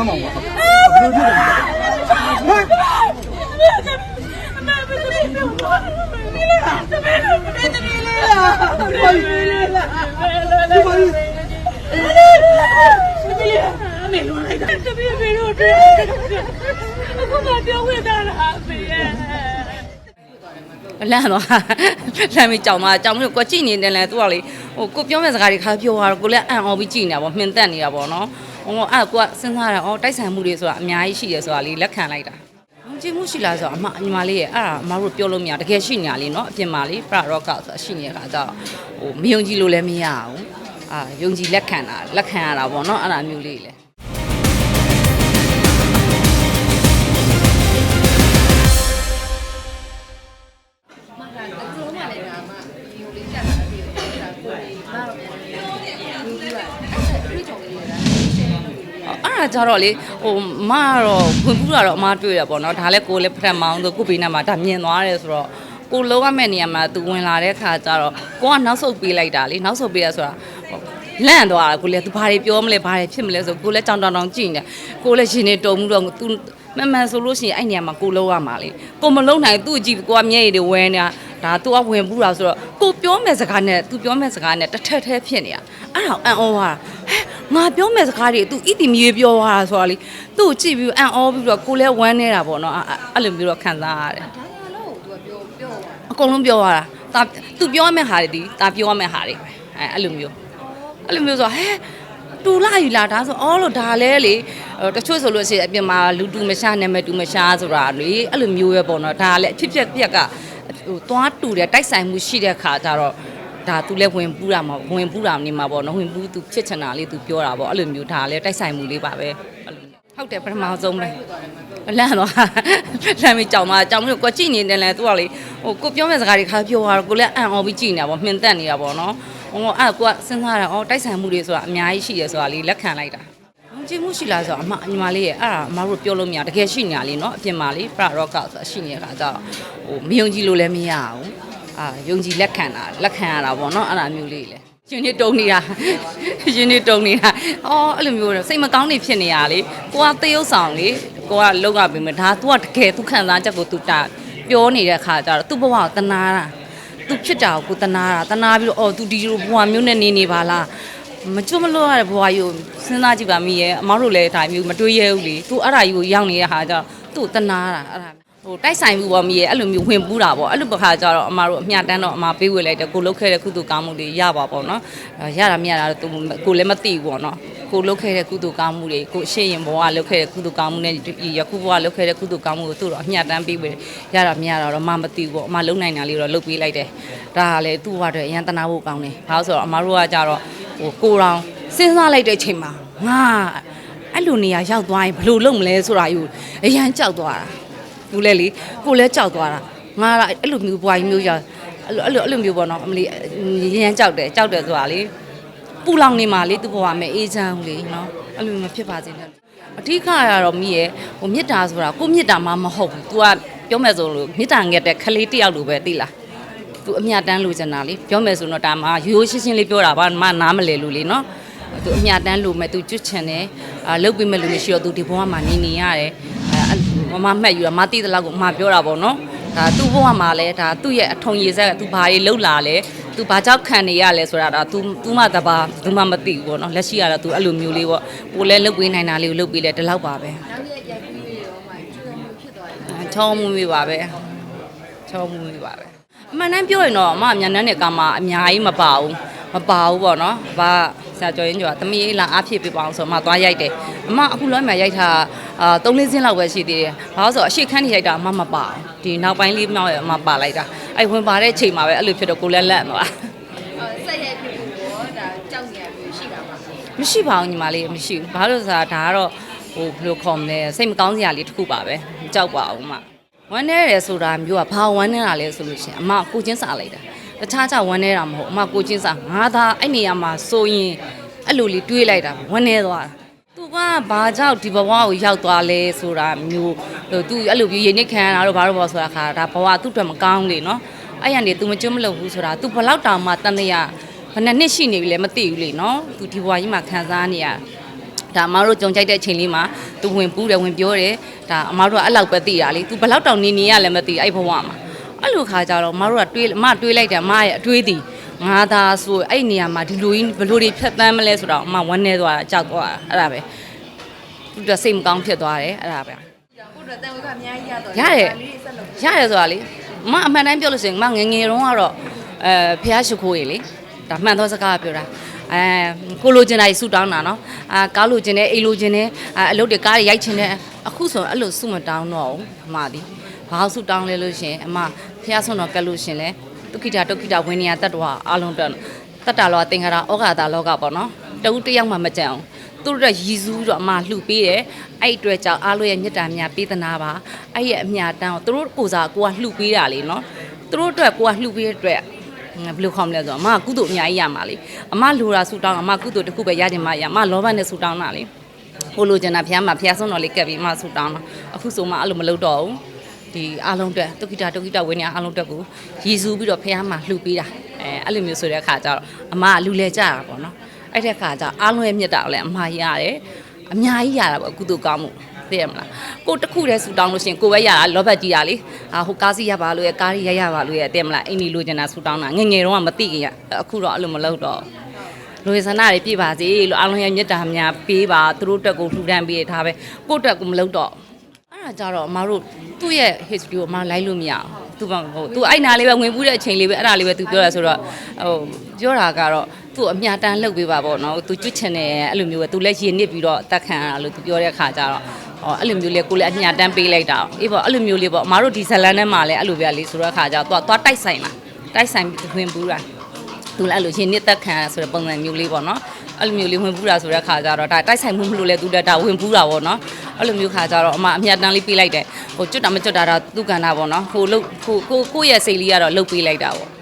မ်းပါဦးပါဘယ်လိုဖြစ်လဲဟဲ့မေလွန်လိုက်တာတပည့်မေတို့တွေ့အခုမှပြောဝင်တာလားအဖေရဲ့လန့်သွားလန့်ပြီးကြောင်သွားကြောင်ပြီးကိုကြည့်နေတယ်လဲသူကလေဟိုကိုပြောမဲ့စကားတွေခါပြောသွားတော့ကိုလည်းအံ့ဩပြီးကြည့်နေတာပေါ့မှင်တက်နေတာပေါ့နော် ဟိုအဲ့ကိုကစဉ်းစားတယ်ဩတိုက်ဆိုင်မှုတွေဆိုတာအများကြီးရှိတယ်ဆိုတာလေးလက်ခံလိုက်တာကြည့်မှုရှိလားဆိုတော့အမညီမလေးရဲ့အဲ့ဒါအမတို့ပြောလို့မရတကယ်ရှိညာလေးနော်အပြင်မှာလေးပရရော့ကဆိုတာရှိနေတဲ့ခါကျတော့ဟိုမယုံကြည်လို့လည်းမရဘူးအာယုံကြည်လက်ခံတာလက်ခံရတာပေါ့နော်အဲ့ဒါမျိုးလေးလေ ဒါကြတော့လေဟိုမကတော့ဝင်ပူးတာတော့အမတွေ့ရပေါ့နော်ဒါလည်းကိုယ်လည်းဖထမောင်းဆိုကိုဘေးနားမှာဒါမြင်သွားတယ်ဆိုတော့ကိုလုံးရမယ့်နေရာမှာသူဝင်လာတဲ့ခါကျတော့ကိုကနောက်ဆုတ်ပေးလိုက်တာလေနောက်ဆုတ်ပေးရဆိုတာဟိုလန့်သွားတာကိုလည်းသူဘာတွေပြောမလဲဘာတွေဖြစ်မလဲဆိုကိုလည်းကြောင်တောင်တောင်ကြည့်နေကိုလည်းရှင်နေတုံမှုတော့သူမှန်မှန်ဆိုလို့ရှိရင်အဲ့နေရာမှာကိုလုံးရမှာလေကိုမလုံးနိုင်သူ့အကြည့်ကိုကမျက်ရည်တွေဝဲနေတာ ဒါသူကဝင်ပူးတာဆိုတော့ကိုပြောမဲ့စကားနဲ့သူပြောမဲ့စကားနဲ့တစ်ထက်ထဲဖြစ်နေတာအဲ့ဒါအံ့ဩသွားတာဟဲ့ငါပြောမဲ့စကားတွေ तू ဣတိမီပြောသွားတာဆိုတာလေသူ့ကိုကြည့်ပြီးအံ့ဩပြီးတော့ကိုလည်းဝမ်းနေတာပေါ့နော်အဲ့အဲ့လိုမျိုးတော့ခံစားရတယ်အကုန်လုံးပြောသွားတာဒါသူပြောရမယ့်ဟာတွေဒီဒါပြောရမယ့်ဟာတွေပဲအဲအဲ့လိုမျိုးအဲ့လိုမျိုးဆိုတော့ဟဲ့တူလာယူလာဒါဆိုအော်လို့ဒါလဲလေဟိုတချို့ဆိုလို့ရှိရင်အပြင်မှာလူတူမရှာနာမည်တူမရှာဆိုတာလေအဲ့လိုမျိုးပဲပေါ့နော်ဒါလည်းအဖြစ်ဖြစ်ပြက်က ဟိုသွားတူတယ်တိုက်ဆိုင်မှုရှိတဲ့ခါကျတော့ဒါသူလည်းဝင်ပူးတာမှာဝင်ပူးတာနေမှာပေါ့နော်ဝင်ပူးသူဖြစ်ချင်တာလေးသူပြောတာပေါ့အဲ့လိုမျိုးဒါလည်းတိုက်ဆိုင်မှုလေးပါပဲအဲ့လိုမျိုးဟုတ်တယ်ပထမဆုံးပဲလန့်သွားလန့်ပြီးကြောင်သွားကြောင်ပြီးကိုကြည့်နေတယ်လဲသူကလေဟိုကိုပြောမဲ့စကားတွေခါပြောသွားတော့ကိုလည်းအံ့ဩပြီးကြည့်နေတာပေါ့မှင်တက်နေတာပေါ့နော်ဟိုအဲ့ကိုကစဉ်းစားတယ်ဩတိုက်ဆိုင်မှုတွေဆိုတာအများကြီးရှိတယ်ဆိုတာလေးလက်ခံလိုက်တာ ကျင်မှုရှိလားဆိုတော့အမညီမလေးရဲ့အဲ့ဒါအမတို့ပြောလို့မရတကယ်ရှိနေတာလေနော်အပြင်မှာလေပရရော့ကောက်ဆိုတာရှိနေတာကြတော့ဟိုမယုံကြည်လို့လည်းမရဘူးအာယုံကြည်လက်ခံတာလက်ခံရတာပေါ့နော်အဲ့ဒါမျိုးလေးလေရှင်နေတုံနေတာရှင်နေတုံနေတာအော်အဲ့လိုမျိုးစိတ်မကောင်းနေဖြစ်နေရလေကိုကသေုပ်ဆောင်လေကိုကလောက်ကပြင်မဒါ तू ကတကယ် तू ခံစားချက်ကို तू တာပြောနေတဲ့ခါကျတော့ तू ဘဝကိုတနာတာ तू ဖြစ်တာကိုကိုတနာတာတနာပြီးတော့အော် तू ဒီလိုဘဝမျိုးနဲ့နေနေပါလား မကျွတ်မလွတ်ရတဲ့ဘဝကြီးကိုစဉ်းစားကြည့်ပါမိရဲ့အမတို့လည်းဒါမျိုးမတွေးရဘူးလေသူအဲ့ဒါကြီးကိုရောက်နေတဲ့ဟာကြောင့်သူ့တနာတာအဲ့ဒါဟိုတိုက်ဆိုင်မှုပေါ့မိရဲ့အဲ့လိုမျိုးဝင်ပူးတာပေါ့အဲ့လိုပခါကြတော့အမတို့အမျှတန်းတော့အမပေးဝေလိုက်တယ်ကိုလုတ်ခဲ့တဲ့ကုသိုလ်ကောင်းမှုတွေရပါပေါ့နော်ရတာမရတာတော့သူကိုလည်းမသိဘူးပေါ့နော်ကိုလုတ်ခဲ့တဲ့ကုသိုလ်ကောင်းမှုတွေကိုရှေ့ရင်ဘဝလုတ်ခဲ့တဲ့ကုသိုလ်ကောင်းမှုနဲ့ယခုဘဝလုတ်ခဲ့တဲ့ကုသိုလ်ကောင်းမှုကိုသူ့တော့အမျှတန်းပေးဝေရတာမရတာတော့အမမသိဘူးပေါ့အမလုံနိုင်တာလေးတော့လုတ်ပေးလိုက်တယ်ဒါကလည်းသူ့ဘဝအတွက်အရန်တနာဖို့ကောင်းတယ်ဘာလို့ဆိုတော့အမတို့ကကြတော့ ဟိုကိုရောင်စဉ်းစားလိုက်တဲ့အချိန်မှာငါအဲ့လိုနေရာရောက်သွားရင်ဘယ်လိုလုပ်မလဲဆိုတာယူအရန်ကြောက်သွားတာသူလည်းလေကိုလည်းကြောက်သွားတာငါကအဲ့လိုမျိုးဘွားကြီးမျိုးရောက်အဲ့လိုအဲ့လိုအဲ့လိုမျိုးပေါ့နော်အမလီရမ်းကြောက်တယ်ကြောက်တယ်ဆိုတာလေပူလောင်နေမှာလေသူ့ဘဝမဲ့အေးချမ်းလေနော်အဲ့လိုမျိုးမဖြစ်ပါစေနဲ့အဓိကကတော့မိရဲ့ဟိုမေတ္တာဆိုတာကိုမေတ္တာမှမဟုတ်ဘူး तू ကပြောမယ်ဆိုလို့မေတ္တာငက်တဲ့ခလေးတယောက်လိုပဲသိလား तू အမြတ်တမ်းလိုချင်တာလေပြောမယ်ဆိုတော့ဒါမှရိုးရိုးရှင်းရှင်းလေးပြောတာပါမနားမလဲလို့လေနော် သူအမြတ်တမ်းလိုမဲ့သူကျွတ်ချင်တယ်အာလုတ်ပေးမဲ့လူမရှိတော့သူဒီဘဝမှာနေနေရတယ်အဲမမမှတ်ယူတာမသိတဲ့လောက်ကိုအမပြောတာပေါ့နော်ဒါသူ့ဘဝမှာလဲဒါသူ့ရဲ့အထုံရည်ဆက်ကသူဘာတွေလှုပ်လာလဲသူဘာကြောက်ခံနေရလဲဆိုတာဒါ तू तू မှတပါသူမှမသိဘူးပေါ့နော်လက်ရှိရတော့ तू အဲ့လိုမျိုးလေးပေါ့ကိုလည်းလှုပ်ပေးနိုင်တာလေးကိုလှုပ်ပေးလဲဒီလောက်ပါပဲချောင်းမှုမိပါပဲချောင်းမှုမိပါပဲ အမှန်တမ်းပြောရင်တော့အမအမြန်တန်းတဲ့ကာမအများကြီးမပါဘူးမပါဘူးပေါ့နော်ဘာဆရာကျော်ရင်ကျော်ကသမီးလေးလာအားဖြစ်ပြပါအောင်ဆိုအမသွားရိုက်တယ်အမအခုလောမှာရိုက်တာအာ၃လစင်းလောက်ပဲရှိသေးတယ်ဘာလို့ဆိုအရှိခန်းကြီးရိုက်တာအမမပါဘူးဒီနောက်ပိုင်းလေးမြောက်ရအမပါလိုက်တာအဲ့ဝင်ပါတဲ့ချိန်မှာပဲအဲ့လိုဖြစ်တော့ကိုလည်းလက်သွားဆက်ရိုက်ဖြစ်ဖို့ရောဒါကြောက်နေရပြီးရှိတာပါမရှိပါဘူးညီမလေးမရှိဘူးဘာလို့လဲဆိုတာဒါကတော့ဟိုဘယ်လိုခေါ်မလဲစိတ်မကောင်းစရာလေးတစ်ခုပါပဲမကြောက်ပါဘူးမ ဝမ်းနေတယ်ဆိုတာမျိုးကဘာဝမ်းနေတာလဲဆိုလို့ရှိရင်အမကိုချင်းစားလိုက်တာတခြားခြားဝမ်းနေတာမဟုတ်အမကိုချင်းစားငါသာအဲ့နေရာမှာဆိုရင်အဲ့လိုလေးတွေးလိုက်တာဝမ်းနေသွားတာသူကဘာကြောင့်ဒီဘဝကိုရောက်သွားလဲဆိုတာမျိုးဟိုသူအဲ့လိုမျိုးရိတ်နေခံရတာတော့ဘာလို့ပေါ့ဆိုတာခါဒါဘဝသူ့အတွက်မကောင်းလေနော်အဲ့ရနေ तू မကျွတ်မလုပ်ဘူးဆိုတာ तू ဘလောက်တောင်မှတန်တရာဘယ်နှစ်နှစ်ရှိနေပြီလဲမသိဘူးလေနော် तू ဒီဘဝကြီးမှာခံစားနေရ ဒါအမားတို့ကြုံကြိုက်တဲ့အချိန်လေးမှာသူဝင်ပူးတယ်ဝင်ပြောတယ်ဒါအမားတို့ကအဲ့လောက်ပဲသိတာလေ तू ဘယ်လောက်တောင်နေနေရလဲမသိအဲ့ဘဝမှာအဲ့လိုခါကြတော့အမားတို့ကတွေးအမတွေးလိုက်တယ်အမရဲ့အတွေးသည်ငါသာဆိုအဲ့နေရာမှာဒီလိုကြီးဘယ်လိုတွေဖြတ်သန်းမလဲဆိုတော့အမဝမ်းနေသွားတာကြောက်သွားတာအဲ့ဒါပဲသူကစိတ်မကောင်းဖြစ်သွားတယ်အဲ့ဒါပဲကိုတော့တန်ဝေကအများကြီးရတော့ရတယ်လေးဆက်လုပ်ရတယ်ဆိုတာလေအမအမှန်တမ်းပြောလို့ရှိရင်အမငယ်ငယ်တုန်းကတော့အဲဖះရှိခိုးရေလေဒါမှန်သောစကားပြောတာ အဲကိုလိုချင်တာကြီးဆူတောင်းတာနော်အာကားလိုချင်တယ်အိမ်လိုချင်တယ်အာအလုပ်တွေကားတွေရိုက်ချင်တယ်အခုဆိုရင်အဲ့လိုစုမတောင်းတော့ဘူးအမဒီဘာလို့စုတောင်းလဲလို့ရှရင်အမဖះဆွန်တော်ကတ်လို့ရှရင်လဲဒုက္ခိတာဒုက္ခိတာဝိနည်းတတ္တဝါအလုံးတက်တတ္တလောသင်္ခါရဩဃာတာလောကပေါ့နော်တဦးတစ်ယောက်မှမကြံအောင်သူတို့ကရည်စူးတော့အမလှူပေးတယ်အဲ့အတွေ့ကြောင့်အားလို့ရဲ့မေတ္တာများပေးသနာပါအဲ့ရဲ့အမြတ်တမ်းကိုသူတို့ကိုယ်စားကိုကလှူပေးတာလေနော်သူတို့အတွက်ကိုကလှူပေးတဲ့အတွက်ငါ ဘယ်လိုခေါ်မလဲဆိုတော့အမကကုသိုလ်အများကြီးရမှာလေအမလိုတာဆူတောင်းအမကုသိုလ်တစ်ခုပဲရချင်မှရအမလောဘနဲ့ဆူတောင်းတာလေဟိုလိုချင်တာဖះမှာဖះဆုံးတော်လေးကပ်ပြီးအမဆူတောင်းတာအခုဆိုမှအဲ့လိုမလုပ်တော့ဘူးဒီအားလုံးတက်တုကိတာတုကိတာဝင်းနေအားလုံးတက်ကိုရည်စူးပြီးတော့ဖះမှာလှူပေးတာအဲအဲ့လိုမျိုးဆိုတဲ့အခါကျတော့အမကလူလဲကြတာပေါ့နော်အဲ့တဲ့အခါကျအားလုံးရဲ့မြတ်တာကိုလည်းအမရတယ်အများကြီးရတာပေါ့ကုသိုလ်ကောင်းမှု သိရမလားကိုတစ်ခုတည်းဆူတောင်းလို့ရှရင်ကိုပဲရတာလောဘကြီးတာလေအာဟိုကားစီရပါလို့ရကားရီရရပါလို့ရသိရမလားအိမ်ကြီးလိုချင်တာဆူတောင်းတာငယ်ငယ်တော့ကမသိခင်ရအခုတော့အဲ့လိုမလုပ်တော့လူရဆန္ဒတွေပြည့်ပါစေလို့အားလုံးရဲ့မြတ်တာများပေးပါသူတို့တက်ကိုလှူဒန်းပေးထားပဲကိုယ့်တက်ကိုမလုပ်တော့အဲ့ဒါကြတော့အမတို့သူ့ရဲ့ history ကိုအမလိုက်လို့မရအောင်သူကဟိုသူအဲ့နာလေးပဲဝင်ပူးတဲ့အချိန်လေးပဲအဲ့ဒါလေးပဲသူပြောတာဆိုတော့ဟိုပြောတာကတော့သူ့အမြတမ်းလှုပ်ပေးပါပေါ့နော်သူကျွတ်ချင်တယ်အဲ့လိုမျိုးပဲသူလည်းရင်နစ်ပြီးတော့အသက်ခံရတာလို့သူပြောတဲ့ခါကျတော့ အော်အဲ့လိုမျိုးလေးကိုလည်းအမြတမ်းပေးလိုက်တာအေးပေါ့အဲ့လိုမျိုးလေးပေါ့အမတို့ဒီဇလန်ထဲမှာလည်းအဲ့လိုပဲလေးဆိုတော့ခါကျတော့သူကသွားတိုက်ဆိုင်လာတိုက်ဆိုင်ပြီးဝင်ပူးတာသူလည်းအဲ့လိုရှင်နစ်သက်ခံရဆိုတဲ့ပုံစံမျိုးလေးပေါ့နော်အဲ့လိုမျိုးလေးဝင်ပူးတာဆိုတဲ့ခါကျတော့ဒါတိုက်ဆိုင်မှုမလို့လဲသူလည်းဒါဝင်ပူးတာပေါ့နော်အဲ့လိုမျိုးခါကျတော့အမအမြတ်တမ်းလေးပေးလိုက်တယ်ဟိုကျွတ်တာမကျွတ်တာတော့သူကန္တာပေါ့နော်ဟိုလုတ်ဟိုကိုကိုယ့်ရဲ့စိတ်လေးကတော့လုတ်ပေးလိုက်တာပေါ့